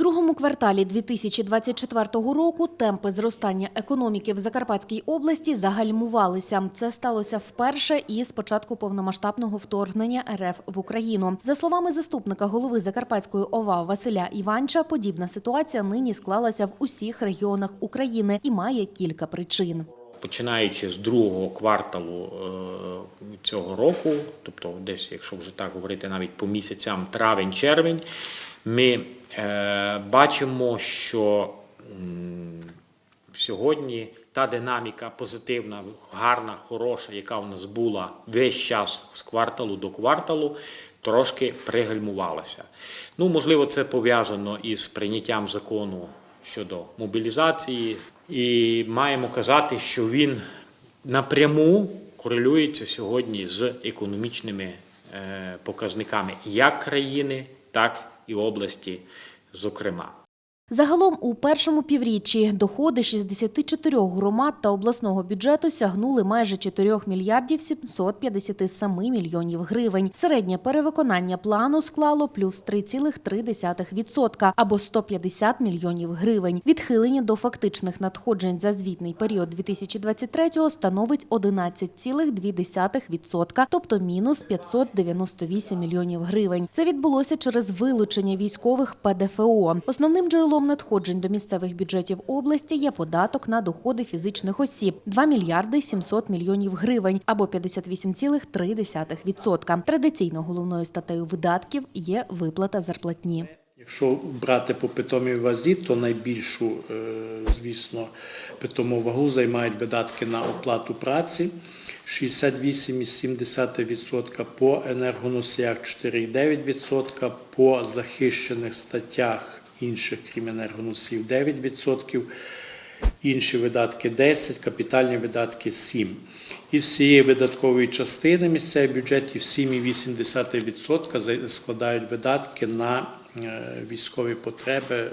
другому кварталі 2024 року темпи зростання економіки в Закарпатській області загальмувалися. Це сталося вперше із початку повномасштабного вторгнення РФ в Україну. За словами заступника голови Закарпатської ОВА Василя Іванча, подібна ситуація нині склалася в усіх регіонах України і має кілька причин. Починаючи з другого кварталу е, цього року, тобто десь, якщо вже так говорити, навіть по місяцям травень-червень, ми е, бачимо, що сьогодні та динаміка позитивна, гарна, хороша, яка в нас була весь час з кварталу до кварталу, трошки пригальмувалася. Ну, можливо, це пов'язано із прийняттям закону щодо мобілізації, і маємо казати, що він напряму корелюється сьогодні з економічними е, показниками як країни, так і області, зокрема. Загалом у першому півріччі доходи 64 громад та обласного бюджету сягнули майже 4 мільярдів 757 мільйонів гривень. Середнє перевиконання плану склало плюс 3,3% або 150 мільйонів гривень. Відхилення до фактичних надходжень за звітний період 2023-го становить 11,2%, тобто мінус 598 мільйонів гривень. Це відбулося через вилучення військових ПДФО. Основним джерелом надходжень до місцевих бюджетів області є податок на доходи фізичних осіб 2 мільярди 700 мільйонів гривень або 58,3%. Традиційно головною статтею видатків є виплата зарплатні. Якщо брати по питомій вазі, то найбільшу, е, звісно, питому вагу займають видатки на оплату праці 68,7%, по енергоносіях 4,9%, по захищених статтях інших крім енергоносіїв 9%. Інші видатки 10, капітальні видатки 7. І всієї видаткової частини місцевих бюджетів 7,8% складають видатки на е, військові потреби